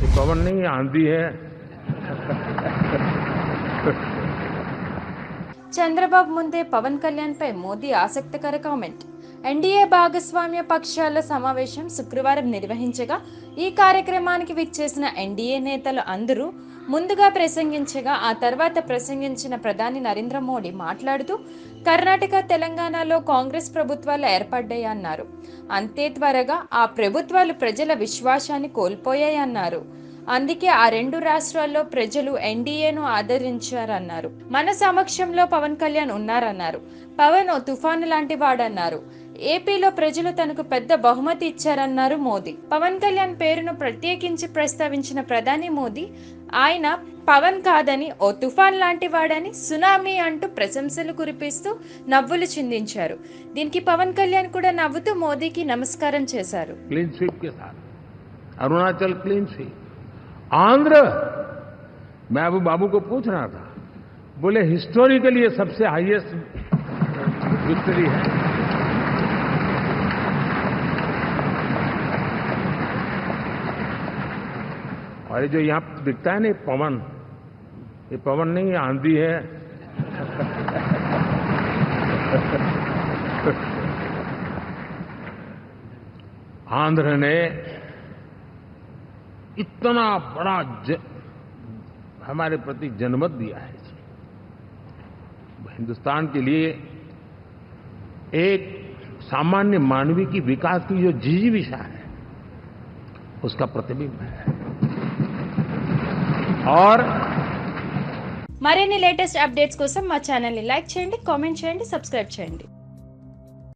ये पवन नहीं आंधी है చంద్రబాబు ముందే పవన్ కళ్యాణ్ పై మోదీ ఆసక్తికర కామెంట్ ఎన్డీఏ భాగస్వామ్య పక్షాల సమావేశం శుక్రవారం నిర్వహించగా ఈ కార్యక్రమానికి విచ్చేసిన ఎన్డీఏ నేతలు అందరూ ముందుగా ప్రసంగించగా ఆ తర్వాత ప్రసంగించిన ప్రధాని నరేంద్ర మోడీ మాట్లాడుతూ కర్ణాటక తెలంగాణలో కాంగ్రెస్ ప్రభుత్వాలు ఏర్పడ్డాయన్నారు అంతే త్వరగా ఆ ప్రభుత్వాలు ప్రజల విశ్వాసాన్ని కోల్పోయాయన్నారు అందుకే ఆ రెండు రాష్ట్రాల్లో ప్రజలు ఎన్డీఏను ఆదరించారన్నారు. మన సమక్షంలో పవన్ కళ్యాణ్ ఉన్నారన్నారు. పవన్ ఓ తుఫాను లాంటి వాడన్నారు. ఏపీలో ప్రజలు తనకు పెద్ద బహుమతి ఇచ్చారన్నారు మోదీ పవన్ కళ్యాణ్ పేరును ప్రత్యేకించి ప్రస్తావించిన ప్రధాని మోదీ ఆయన పవన్ కాదని ఓ తుఫాన్ లాంటి వాడని సునామీ అంటూ ప్రశంసలు కురిపిస్తూ నవ్వులు చిందించారు దీనికి పవన్ కళ్యాణ్ కూడా నవ్వుతూ మోదీకి నమస్కారం చేశారు क्लीन स्वीप के साथ अरुणाचल क्लीन स्वीप आंध्र मैं अबू बाबू को पूछ रहा था बोले हिस्टोरिकली ये सबसे हाईएस्ट विक्ट्री है और ये जो यहाँ दिखता है ना पवन। ये पवन नहीं ये आंधी है। आंध्र ने इतना बड़ा ज, हमारे प्रति जनमत दिया है हिंदुस्तान के लिए एक सामान्य मानवीय की विकास की जो जिजीविषा है उसका प्रतिबिंब है। और మరిన్ని లేటెస్ట్ అప్డేట్స్ కోసం మా ఛానల్ని లైక్ చేయండి కామెంట్ చేయండి సబ్స్క్రైబ్ చేయండి.